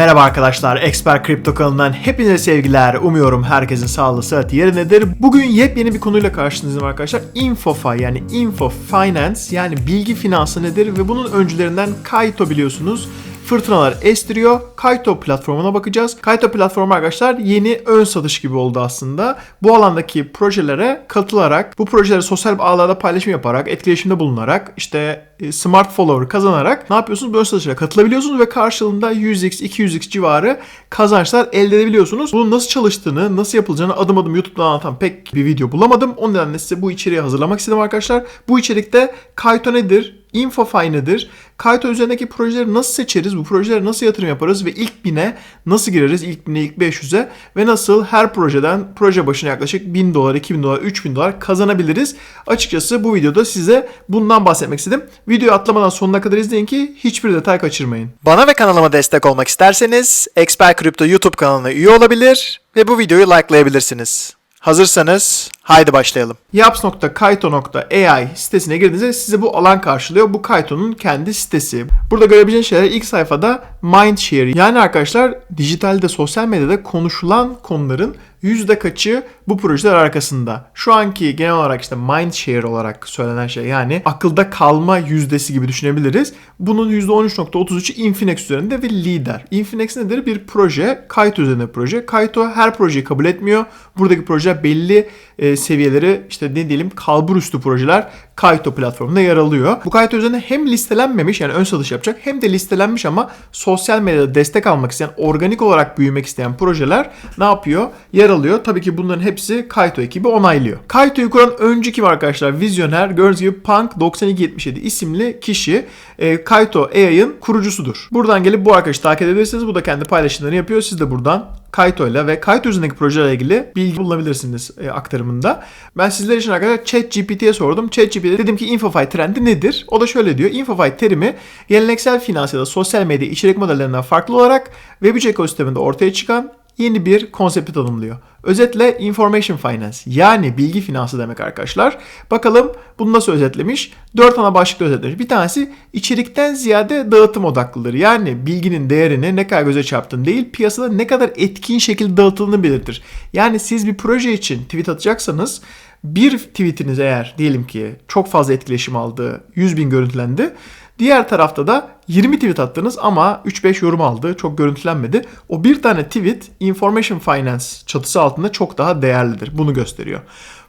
Merhaba arkadaşlar, Expert Kripto kanalından hepinize sevgiler. Umuyorum herkesin sağlığı, sıhhati yerindedir. Bugün yepyeni bir konuyla karşınızdayım arkadaşlar. InfoFi yani Info Finance yani bilgi finansı nedir ve bunun öncülerinden Kaito biliyorsunuz fırtınalar estiriyor. Kaito platformuna bakacağız. Kaito platformu arkadaşlar yeni ön satış gibi oldu aslında. Bu alandaki projelere katılarak, bu projeleri sosyal ağlarda paylaşım yaparak, etkileşimde bulunarak, işte smart follower kazanarak ne yapıyorsunuz? Ön satışlara katılabiliyorsunuz ve karşılığında 100x, 200x civarı kazançlar elde edebiliyorsunuz. Bunun nasıl çalıştığını, nasıl yapılacağını adım adım YouTube'da anlatan pek bir video bulamadım. O nedenle size bu içeriği hazırlamak istedim arkadaşlar. Bu içerikte Kaito nedir? InfoFi nedir? Kaito üzerindeki projeleri nasıl seçeriz? Bu projelere nasıl yatırım yaparız? Ve ilk bine nasıl gireriz? İlk bine, ilk 500'e ve nasıl her projeden proje başına yaklaşık 1000 dolar, 2000 dolar, 3000 dolar kazanabiliriz? Açıkçası bu videoda size bundan bahsetmek istedim. Videoyu atlamadan sonuna kadar izleyin ki hiçbir detay kaçırmayın. Bana ve kanalıma destek olmak isterseniz Expert Crypto YouTube kanalına üye olabilir ve bu videoyu likelayabilirsiniz. Hazırsanız haydi başlayalım. Yaps.kaito.ai sitesine girdiğinizde size bu alan karşılıyor. Bu Kaito'nun kendi sitesi. Burada görebileceğiniz şeyler ilk sayfada Mindshare. Yani arkadaşlar dijitalde sosyal medyada konuşulan konuların yüzde kaçı bu projeler arkasında. Şu anki genel olarak işte Mindshare olarak söylenen şey yani akılda kalma yüzdesi gibi düşünebiliriz. Bunun %13.33'ü Infinex üzerinde ve lider. Infinex nedir? Bir proje. Kaito üzerinde bir proje. Kaito her projeyi kabul etmiyor. Buradaki projeler belli e, seviyeleri işte ne diyelim kalbur üstü projeler Kaito platformunda yer alıyor. Bu Kaito üzerinde hem listelenmemiş yani ön satış yapacak hem de listelenmiş ama sosyal medyada destek almak isteyen, organik olarak büyümek isteyen projeler ne yapıyor? Yer alıyor. Tabii ki bunların hepsi Kaito ekibi onaylıyor. Kaito'yu kuran öncü kim arkadaşlar? Vizyoner, gördüğünüz gibi Punk 9277 isimli kişi e, Kaito AI'ın kurucusudur. Buradan gelip bu arkadaşı takip edebilirsiniz. Bu da kendi paylaşımlarını yapıyor. Siz de buradan Kaito ile ve Kaito üzerindeki projelerle ilgili bilgi bulabilirsiniz e, aktarımında. Ben sizler için arkadaşlar ChatGPT'ye sordum. ChatGPT'ye dedim ki InfoFi trendi nedir? O da şöyle diyor. InfoFi terimi geleneksel finans ya da sosyal medya içerik modellerinden farklı olarak Web3 ekosisteminde ortaya çıkan yeni bir konsepti tanımlıyor. Özetle information finance yani bilgi finansı demek arkadaşlar. Bakalım bunu nasıl özetlemiş? 4 ana başlıkta özetlemiş. Bir tanesi içerikten ziyade dağıtım odaklıdır. Yani bilginin değerini ne kadar göze çarptığını değil piyasada ne kadar etkin şekilde dağıtıldığını belirtir. Yani siz bir proje için tweet atacaksanız bir tweetiniz eğer diyelim ki çok fazla etkileşim aldı, 100 bin görüntülendi. Diğer tarafta da 20 tweet attınız ama 3-5 yorum aldı. Çok görüntülenmedi. O bir tane tweet Information Finance çatısı altında çok daha değerlidir. Bunu gösteriyor.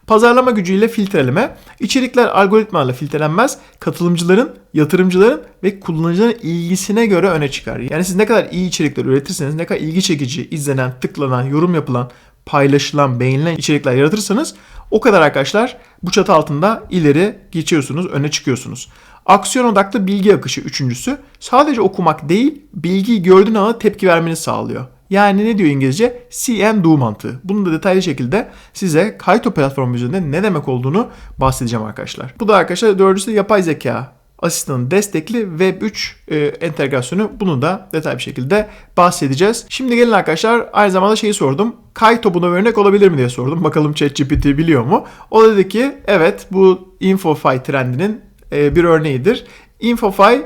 Pazarlama gücüyle filtreleme. İçerikler algoritmalarla filtrelenmez. Katılımcıların, yatırımcıların ve kullanıcıların ilgisine göre öne çıkar. Yani siz ne kadar iyi içerikler üretirseniz, ne kadar ilgi çekici, izlenen, tıklanan, yorum yapılan, paylaşılan, beğenilen içerikler yaratırsanız o kadar arkadaşlar bu çatı altında ileri geçiyorsunuz, öne çıkıyorsunuz. Aksiyon odaklı bilgi akışı üçüncüsü. Sadece okumak değil, bilgiyi gördüğün anda tepki vermeni sağlıyor. Yani ne diyor İngilizce? See and do mantığı. Bunu da detaylı şekilde size Kaito platformu üzerinde ne demek olduğunu bahsedeceğim arkadaşlar. Bu da arkadaşlar dördüncüsü yapay zeka asistanın destekli Web3 e, entegrasyonu bunu da detaylı bir şekilde bahsedeceğiz. Şimdi gelin arkadaşlar aynı zamanda şeyi sordum. Kaito buna örnek olabilir mi diye sordum. Bakalım ChatGPT biliyor mu? O dedi ki evet bu InfoFi trendinin e, bir örneğidir. InfoFi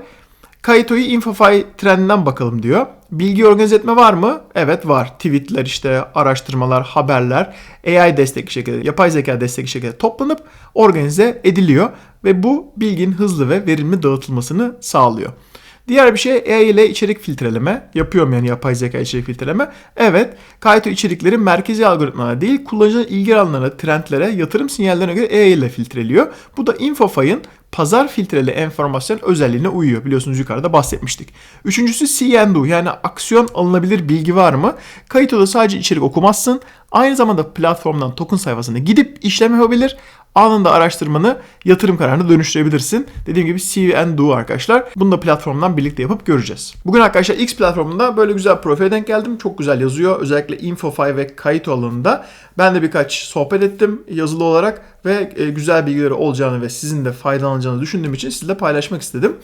Kaito'yu InfoFi trendinden bakalım diyor. Bilgi organize etme var mı? Evet var. Tweetler işte araştırmalar, haberler AI destekli şekilde, yapay zeka destekli şekilde toplanıp organize ediliyor ve bu bilginin hızlı ve verimli dağıtılmasını sağlıyor. Diğer bir şey AI ile içerik filtreleme. Yapıyorum yani yapay zeka içerik filtreleme. Evet, Kaito içerikleri merkezi algoritmalara değil, kullanıcının ilgi alanlarına, trendlere, yatırım sinyallerine göre AI ile filtreliyor. Bu da InfoFi'ın pazar filtreli enformasyon özelliğine uyuyor. Biliyorsunuz yukarıda bahsetmiştik. Üçüncüsü see and do yani aksiyon alınabilir bilgi var mı? Kayıtoda sadece içerik okumazsın. Aynı zamanda platformdan token sayfasına gidip işlem yapabilir. Anında araştırmanı yatırım kararına dönüştürebilirsin. Dediğim gibi see and do arkadaşlar. Bunu da platformdan birlikte yapıp göreceğiz. Bugün arkadaşlar X platformunda böyle güzel profile denk geldim. Çok güzel yazıyor. Özellikle InfoFi ve Kayıto alanında. Ben de birkaç sohbet ettim yazılı olarak ve e, güzel bilgileri olacağını ve sizin de faydalanacağını düşündüğüm için sizle paylaşmak istedim.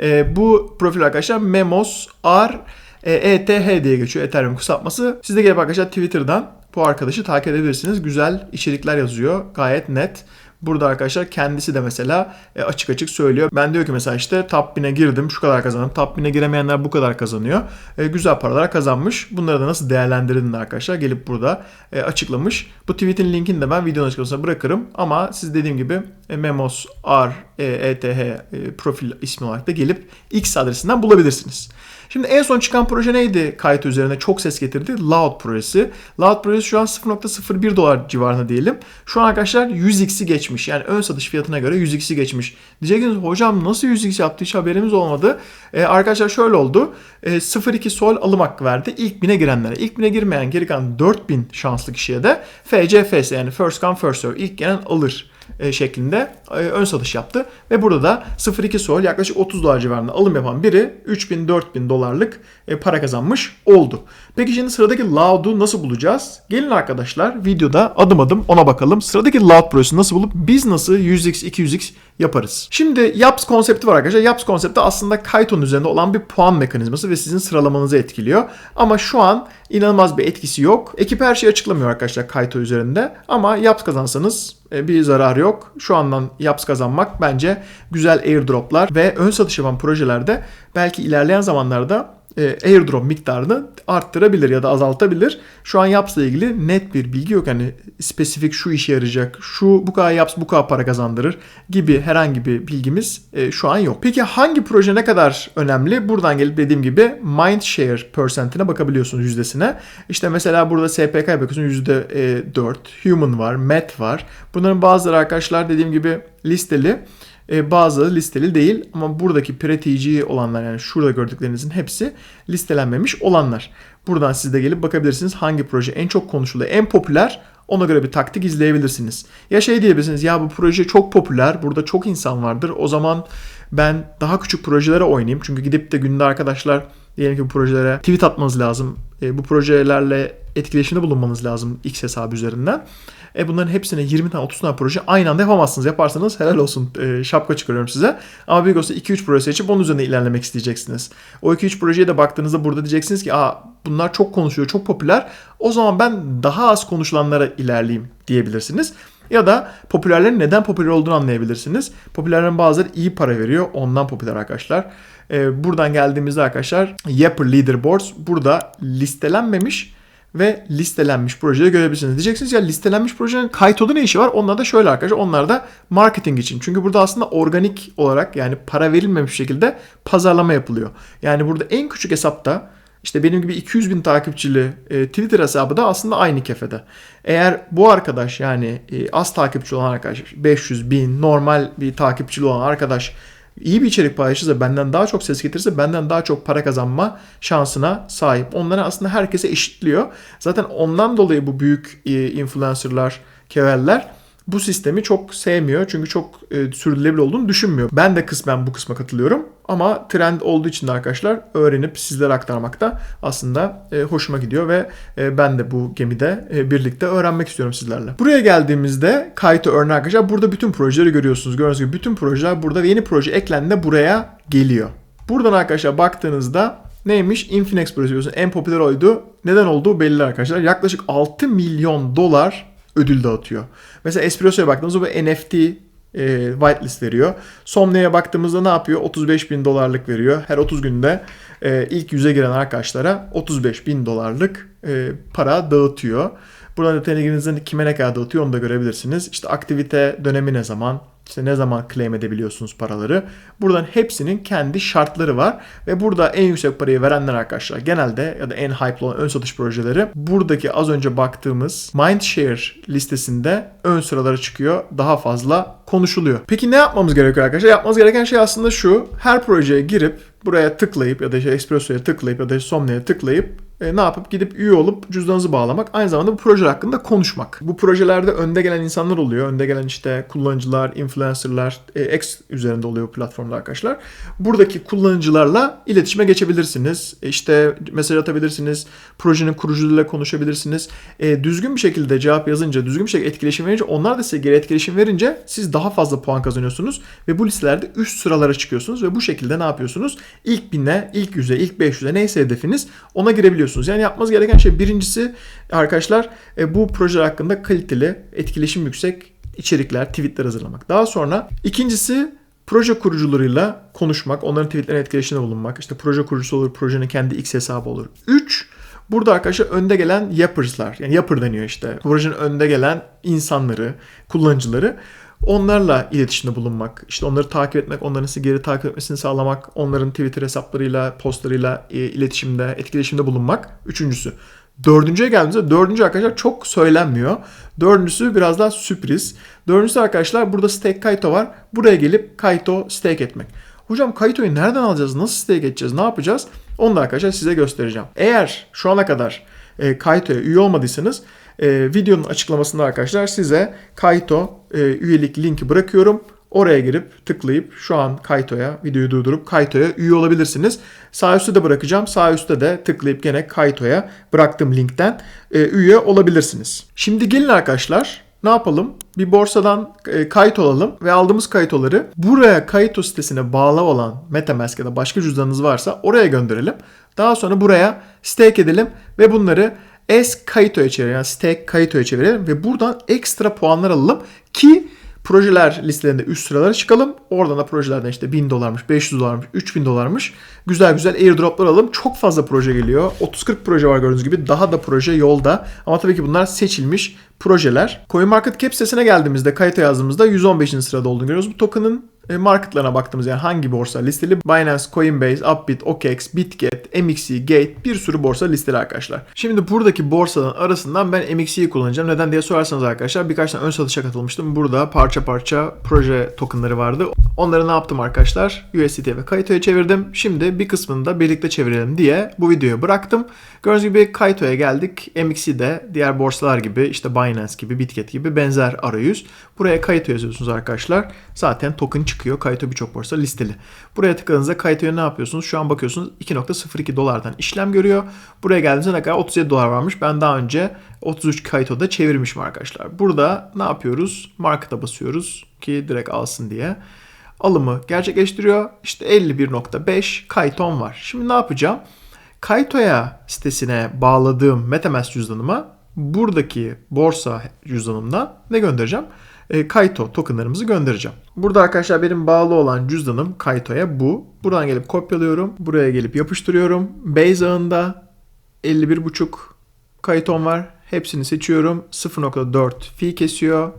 E, bu profil arkadaşlar Memos R ETH diye geçiyor Ethereum kısaltması. Siz de gelip arkadaşlar Twitter'dan bu arkadaşı takip edebilirsiniz. Güzel içerikler yazıyor. Gayet net. Burada arkadaşlar kendisi de mesela e, açık açık söylüyor. Ben diyor ki mesela işte top 1000'e girdim şu kadar kazandım. Top 1000'e giremeyenler bu kadar kazanıyor. E, güzel paralar kazanmış. Bunları da nasıl değerlendirdin arkadaşlar gelip burada e, açıklamış. Bu tweet'in linkini de ben videonun açıklamasına bırakırım. Ama siz dediğim gibi e, Memos R e, ETH e, profil ismi olarak da gelip X adresinden bulabilirsiniz. Şimdi en son çıkan proje neydi kayıt üzerine çok ses getirdi? Loud projesi. Loud projesi şu an 0.01 dolar civarında diyelim. Şu an arkadaşlar 100x'i geçmiş. Yani ön satış fiyatına göre 100x'i geçmiş. Diyeceksiniz hocam nasıl 100x yaptı hiç haberimiz olmadı. Ee, arkadaşlar şöyle oldu. Ee, 0.2 sol alım hakkı verdi ilk bine girenlere. İlk bine girmeyen geri kalan 4000 şanslı kişiye de FCFS yani first come first serve ilk gelen alır şeklinde e, ön satış yaptı. Ve burada da 0.2 sol yaklaşık 30 dolar civarında alım yapan biri 3000-4000 dolarlık e, para kazanmış oldu. Peki şimdi sıradaki Loud'u nasıl bulacağız? Gelin arkadaşlar videoda adım adım ona bakalım. Sıradaki Loud projesini nasıl bulup biz nasıl 100x 200x yaparız. Şimdi YAPS konsepti var arkadaşlar. YAPS konsepti aslında Kaiton üzerinde olan bir puan mekanizması ve sizin sıralamanızı etkiliyor. Ama şu an inanılmaz bir etkisi yok. Ekip her şeyi açıklamıyor arkadaşlar Kaito üzerinde. Ama YAPS kazansanız e, bir zarar yok. Şu andan YAPS kazanmak bence güzel airdroplar ve ön satış yapan projelerde belki ilerleyen zamanlarda e, airdrop miktarını arttırabilir ya da azaltabilir. Şu an Yaps'la ilgili net bir bilgi yok. Hani spesifik şu işe yarayacak, şu bu kadar Yaps bu kadar para kazandırır gibi herhangi bir bilgimiz e, şu an yok. Peki hangi proje ne kadar önemli? Buradan gelip dediğim gibi Mindshare percentine bakabiliyorsunuz yüzdesine. İşte mesela burada SPK bakıyorsunuz %4, Human var, Met var. Bunların bazıları arkadaşlar dediğim gibi listeli. E, bazıları listeli değil ama buradaki pratici olanlar yani şurada gördüklerinizin hepsi listelenmemiş olanlar. Buradan siz de gelip bakabilirsiniz hangi proje en çok konuşuluyor, en popüler ona göre bir taktik izleyebilirsiniz. Ya şey diyebilirsiniz ya bu proje çok popüler burada çok insan vardır o zaman ben daha küçük projelere oynayayım. Çünkü gidip de günde arkadaşlar diyelim ki bu projelere tweet atmanız lazım. E, bu projelerle etkileşimde bulunmanız lazım X hesabı üzerinden. E bunların hepsine 20 tane 30 tane proje aynı anda yapamazsınız. Yaparsanız helal olsun e, şapka çıkarıyorum size. Ama Big 2-3 proje seçip onun üzerine ilerlemek isteyeceksiniz. O 2-3 projeye de baktığınızda burada diyeceksiniz ki Aa, bunlar çok konuşuyor, çok popüler. O zaman ben daha az konuşulanlara ilerleyeyim diyebilirsiniz. Ya da popülerlerin neden popüler olduğunu anlayabilirsiniz. Popülerlerin bazıları iyi para veriyor. Ondan popüler arkadaşlar. Ee, buradan geldiğimizde arkadaşlar Yapper Leaderboards burada listelenmemiş ve listelenmiş projeyi görebilirsiniz. Diyeceksiniz ya listelenmiş projenin Kayto'da ne işi var? Onlar da şöyle arkadaşlar. Onlar da marketing için. Çünkü burada aslında organik olarak yani para verilmemiş şekilde pazarlama yapılıyor. Yani burada en küçük hesapta işte benim gibi 200 bin takipçili e, Twitter hesabı da aslında aynı kefede. Eğer bu arkadaş yani e, az takipçi olan arkadaş 500 bin normal bir takipçili olan arkadaş iyi bir içerik paylaşırsa, benden daha çok ses getirirse benden daha çok para kazanma şansına sahip. Onları aslında herkese eşitliyor. Zaten ondan dolayı bu büyük e, influencerlar, keveller bu sistemi çok sevmiyor. Çünkü çok e, sürdürülebilir olduğunu düşünmüyor. Ben de kısmen bu kısma katılıyorum. Ama trend olduğu için de arkadaşlar öğrenip sizlere aktarmak da aslında e, hoşuma gidiyor ve e, ben de bu gemide e, birlikte öğrenmek istiyorum sizlerle. Buraya geldiğimizde kayıtı örnek arkadaşlar burada bütün projeleri görüyorsunuz. Gördüğünüz gibi bütün projeler burada yeni proje eklendi buraya geliyor. Buradan arkadaşlar baktığınızda neymiş? Infinex projesi en popüler oydu. Neden olduğu belli arkadaşlar. Yaklaşık 6 milyon dolar ödül dağıtıyor. Mesela Espresso'ya baktığımızda bu NFT e, whitelist veriyor. Somnia'ya baktığımızda ne yapıyor? 35 bin dolarlık veriyor. Her 30 günde e, ilk yüze giren arkadaşlara 35 bin dolarlık e, para dağıtıyor. Buradan detayına kime ne kadar dağıtıyor onu da görebilirsiniz. İşte aktivite dönemi ne zaman, işte ne zaman claim edebiliyorsunuz paraları. Buradan hepsinin kendi şartları var. Ve burada en yüksek parayı verenler arkadaşlar genelde ya da en hype olan ön satış projeleri buradaki az önce baktığımız Mindshare listesinde ön sıralara çıkıyor. Daha fazla konuşuluyor. Peki ne yapmamız gerekiyor arkadaşlar? Yapmamız gereken şey aslında şu. Her projeye girip buraya tıklayıp ya da işte Espresso'ya tıklayıp ya da Somnia'ya tıklayıp e, ne yapıp gidip üye olup cüzdanınızı bağlamak. Aynı zamanda bu proje hakkında konuşmak. Bu projelerde önde gelen insanlar oluyor. Önde gelen işte kullanıcılar, influencerlar, e, X üzerinde oluyor bu platformda arkadaşlar. Buradaki kullanıcılarla iletişime geçebilirsiniz. E, işte mesaj atabilirsiniz. Projenin kurucularıyla konuşabilirsiniz. E, düzgün bir şekilde cevap yazınca, düzgün bir şekilde etkileşim verince, onlar da size geri etkileşim verince siz daha fazla puan kazanıyorsunuz ve bu listelerde üst sıralara çıkıyorsunuz ve bu şekilde ne yapıyorsunuz? İlk bine, ilk yüze, ilk 500'e neyse hedefiniz ona girebiliyorsunuz yapıyorsunuz. Yani yapmanız gereken şey birincisi arkadaşlar e, bu proje hakkında kaliteli, etkileşim yüksek içerikler, tweetler hazırlamak. Daha sonra ikincisi proje kurucularıyla konuşmak, onların tweetlerine etkileşimde bulunmak. İşte proje kurucusu olur, projenin kendi X hesabı olur. 3. Burada arkadaşlar önde gelen yappers'lar, yani yapper deniyor işte. Projenin önde gelen insanları, kullanıcıları. Onlarla iletişimde bulunmak, işte onları takip etmek, onların sizi geri takip etmesini sağlamak, onların Twitter hesaplarıyla, postlarıyla e, iletişimde, etkileşimde bulunmak. Üçüncüsü. Dördüncüye geldiğimizde dördüncü arkadaşlar çok söylenmiyor. Dördüncüsü biraz daha sürpriz. Dördüncüsü arkadaşlar burada stake Kaito var. Buraya gelip Kaito stake etmek. Hocam Kaito'yu nereden alacağız? Nasıl stake edeceğiz? Ne yapacağız? Onu da arkadaşlar size göstereceğim. Eğer şu ana kadar e, Kaito'ya üye olmadıysanız e, videonun açıklamasında arkadaşlar size Kaito e, üyelik linki bırakıyorum. Oraya girip tıklayıp şu an Kaito'ya videoyu durdurup Kaito'ya üye olabilirsiniz. Sağ üstte de bırakacağım. Sağ üstte de tıklayıp gene Kaito'ya bıraktığım linkten e, üye olabilirsiniz. Şimdi gelin arkadaşlar ne yapalım? Bir borsadan e, kayıt olalım ve aldığımız kayıtoları buraya Kaito sitesine bağlı olan MetaMask ya da başka cüzdanınız varsa oraya gönderelim. Daha sonra buraya stake edelim ve bunları S Kaito'ya çevirelim. Yani stake Kaito'ya çevirelim ve buradan ekstra puanlar alalım ki projeler listelerinde üst sıralara çıkalım. Oradan da projelerden işte 1000 dolarmış, 500 dolarmış, 3000 dolarmış. Güzel güzel airdroplar alalım. Çok fazla proje geliyor. 30-40 proje var gördüğünüz gibi. Daha da proje yolda. Ama tabii ki bunlar seçilmiş projeler. CoinMarketCap sitesine geldiğimizde kayıta yazdığımızda 115. sırada olduğunu görüyoruz. Bu token'ın marketlarına baktığımız yani hangi borsa listeli? Binance, Coinbase, Upbit, OKEx, Bitget, MXC, Gate bir sürü borsa listeli arkadaşlar. Şimdi buradaki borsaların arasından ben MXC'yi kullanacağım. Neden diye sorarsanız arkadaşlar birkaç tane ön satışa katılmıştım. Burada parça parça proje tokenları vardı. Onları ne yaptım arkadaşlar? USDT ve Kaito'ya çevirdim. Şimdi bir kısmını da birlikte çevirelim diye bu videoyu bıraktım. Gördüğünüz gibi Kaito'ya geldik. MXC'de diğer borsalar gibi işte Binance gibi, Bitget gibi benzer arayüz. Buraya Kaito yazıyorsunuz arkadaşlar. Zaten token çıkıyor. Kaito birçok borsa listeli. Buraya tıkladığınızda Kaito'ya ne yapıyorsunuz? Şu an bakıyorsunuz 2.02 dolardan işlem görüyor. Buraya geldiğinizde ne kadar 37 dolar varmış. Ben daha önce 33 Kaito'da çevirmişim arkadaşlar. Burada ne yapıyoruz? Market'a basıyoruz ki direkt alsın diye alımı gerçekleştiriyor. İşte 51.5 Kaiton var. Şimdi ne yapacağım? Kaito'ya sitesine bağladığım MetaMask cüzdanıma buradaki borsa cüzdanımdan ne göndereceğim? E, Kaito tokenlarımızı göndereceğim. Burada arkadaşlar benim bağlı olan cüzdanım Kaito'ya bu. Buradan gelip kopyalıyorum. Buraya gelip yapıştırıyorum. Base ağında 51.5 Kaiton var. Hepsini seçiyorum. 0.4 fee kesiyor.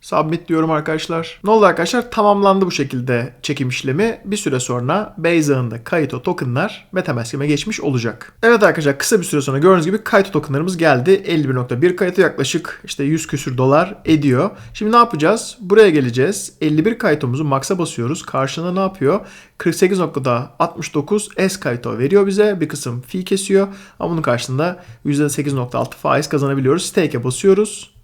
Submit diyorum arkadaşlar. Ne oldu arkadaşlar? Tamamlandı bu şekilde çekim işlemi. Bir süre sonra Base ağında Kaito tokenlar Metamask'ime geçmiş olacak. Evet arkadaşlar kısa bir süre sonra gördüğünüz gibi Kaito tokenlarımız geldi. 51.1 Kaito yaklaşık işte 100 küsür dolar ediyor. Şimdi ne yapacağız? Buraya geleceğiz. 51 Kaito'muzu max'a basıyoruz. Karşılığında ne yapıyor? 48.69 S Kaito veriyor bize. Bir kısım fee kesiyor. Ama bunun karşılığında %8.6 faiz kazanabiliyoruz. Stake'e basıyoruz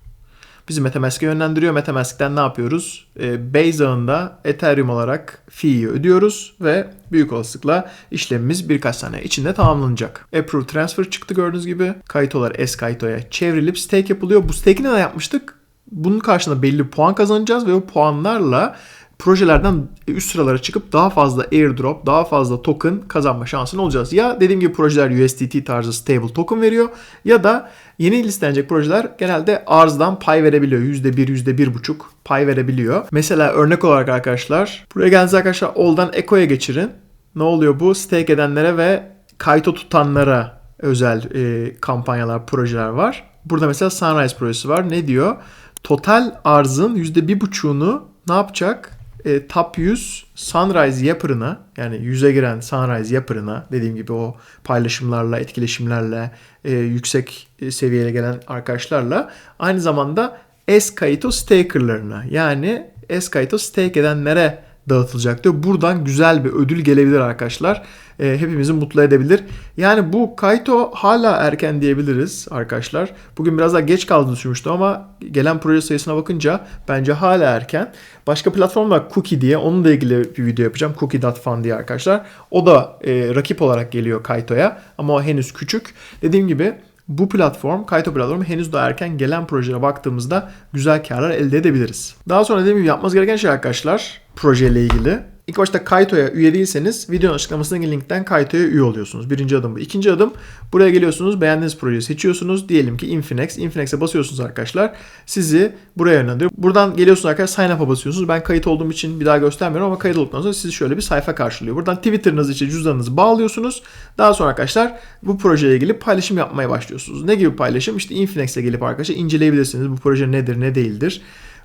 bizi Metamask'e yönlendiriyor. Metamask'ten ne yapıyoruz? E, Base ağında Ethereum olarak fee'yi ödüyoruz ve büyük olasılıkla işlemimiz birkaç saniye içinde tamamlanacak. Approve Transfer çıktı gördüğünüz gibi. Kayıtolar S Kayto'ya çevrilip stake yapılıyor. Bu stake'i ne yapmıştık? Bunun karşılığında belli puan kazanacağız ve o puanlarla projelerden üst sıralara çıkıp daha fazla airdrop, daha fazla token kazanma şansın olacağız. Ya dediğim gibi projeler USDT tarzı stable token veriyor ya da yeni listelenecek projeler genelde arzdan pay verebiliyor. %1, %1,5 pay verebiliyor. Mesela örnek olarak arkadaşlar buraya geldiğinizde arkadaşlar All'dan Eco'ya geçirin. Ne oluyor bu? Stake edenlere ve kayıto tutanlara özel e, kampanyalar, projeler var. Burada mesela Sunrise projesi var. Ne diyor? Total arzın %1,5'unu ne yapacak? E, top 100 Sunrise yapırına yani yüze giren Sunrise yapırına dediğim gibi o paylaşımlarla, etkileşimlerle, e, yüksek seviyeye gelen arkadaşlarla aynı zamanda S-Kaito stakerlarına yani S-Kaito stake edenlere dağıtılacak diyor. Buradan güzel bir ödül gelebilir arkadaşlar. E, hepimizi mutlu edebilir. Yani bu Kaito hala erken diyebiliriz arkadaşlar. Bugün biraz daha geç kaldığını düşünmüştüm ama gelen proje sayısına bakınca bence hala erken. Başka platform var Cookie diye. Onunla ilgili bir video yapacağım. Cookie.fun diye arkadaşlar. O da e, rakip olarak geliyor Kaito'ya ama henüz küçük. Dediğim gibi bu platform, Kaito platformu henüz daha erken gelen projelere baktığımızda güzel karlar elde edebiliriz. Daha sonra dediğim gibi yapmanız gereken şey arkadaşlar projeyle ilgili İlk başta Kaito'ya üye değilseniz videonun açıklamasındaki linkten Kaito'ya üye oluyorsunuz. Birinci adım bu. İkinci adım buraya geliyorsunuz beğendiğiniz projeyi seçiyorsunuz. Diyelim ki Infinex. Infinex'e basıyorsunuz arkadaşlar. Sizi buraya yönlendiriyor. Buradan geliyorsunuz arkadaşlar sign up'a basıyorsunuz. Ben kayıt olduğum için bir daha göstermiyorum ama kayıt olduktan sonra sizi şöyle bir sayfa karşılıyor. Buradan Twitter'ınız için cüzdanınızı bağlıyorsunuz. Daha sonra arkadaşlar bu projeye gelip paylaşım yapmaya başlıyorsunuz. Ne gibi paylaşım? İşte Infinex'e gelip arkadaşlar inceleyebilirsiniz. Bu proje nedir, ne değildir.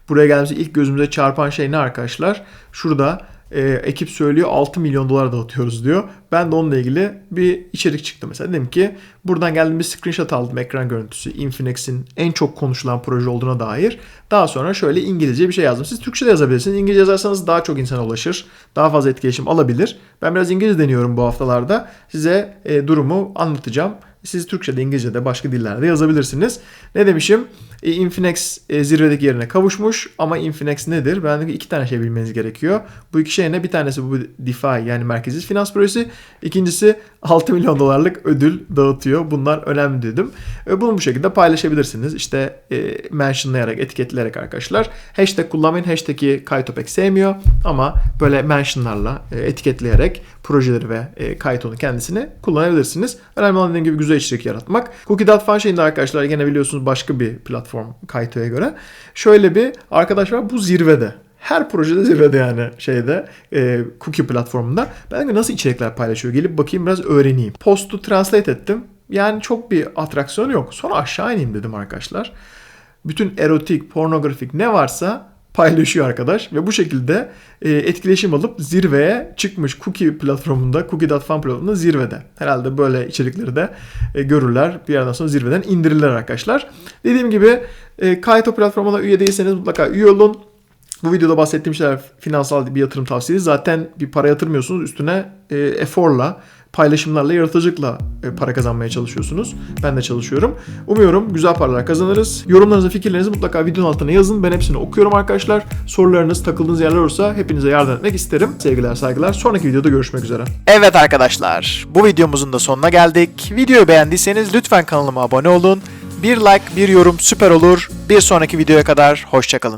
Buraya geldiğimizde ilk gözümüze çarpan şey ne arkadaşlar? Şurada e, ekip söylüyor 6 milyon dolar dağıtıyoruz diyor. Ben de onunla ilgili bir içerik çıktı mesela. Dedim ki buradan geldim bir screenshot aldım ekran görüntüsü. Infinex'in en çok konuşulan proje olduğuna dair. Daha sonra şöyle İngilizce bir şey yazdım. Siz Türkçe de yazabilirsiniz. İngilizce yazarsanız daha çok insana ulaşır. Daha fazla etkileşim alabilir. Ben biraz İngilizce deniyorum bu haftalarda. Size e, durumu anlatacağım. Siz Türkçe'de, İngilizce'de, başka dillerde yazabilirsiniz. Ne demişim? E, Infinex e, zirvedeki yerine kavuşmuş ama Infinex nedir? Ben ki iki tane şey bilmeniz gerekiyor. Bu iki şey ne? Bir tanesi bu DeFi yani merkezsiz finans projesi. İkincisi 6 milyon dolarlık ödül dağıtıyor. Bunlar önemli dedim. E, bunu bu şekilde paylaşabilirsiniz. İşte e, mentionlayarak, etiketleyerek arkadaşlar. Hashtag kullanmayın. Hashtag'i Kaito pek sevmiyor ama böyle mentionlarla, e, etiketleyerek projeleri ve e, Kaito'nun kendisini kullanabilirsiniz. Önemli olan dediğim gibi güzel içerik yaratmak. Cookie.fan şeyinde arkadaşlar gene biliyorsunuz başka bir platform Kaito'ya göre. Şöyle bir arkadaş var bu zirvede. Her projede zirvede yani şeyde e, cookie platformunda. Ben de nasıl içerikler paylaşıyor gelip bakayım biraz öğreneyim. Post'u translate ettim. Yani çok bir atraksiyon yok. Sonra aşağı ineyim dedim arkadaşlar. Bütün erotik, pornografik ne varsa paylaşıyor arkadaş ve bu şekilde e, etkileşim alıp zirveye çıkmış Cookie platformunda, Cookie.fan platformunda zirvede. Herhalde böyle içerikleri de e, görürler. Bir yerden sonra zirveden indirirler arkadaşlar. Dediğim gibi e, Kaito platformuna üye değilseniz mutlaka üye olun. Bu videoda bahsettiğim şeyler finansal bir yatırım tavsiyesi. Zaten bir para yatırmıyorsunuz. Üstüne e, eforla, paylaşımlarla, yaratıcılıkla e, para kazanmaya çalışıyorsunuz. Ben de çalışıyorum. Umuyorum güzel paralar kazanırız. Yorumlarınızı, fikirlerinizi mutlaka videonun altına yazın. Ben hepsini okuyorum arkadaşlar. Sorularınız, takıldığınız yerler olursa hepinize yardım etmek isterim. Sevgiler, saygılar. Sonraki videoda görüşmek üzere. Evet arkadaşlar, bu videomuzun da sonuna geldik. Videoyu beğendiyseniz lütfen kanalıma abone olun. Bir like, bir yorum süper olur. Bir sonraki videoya kadar hoşçakalın.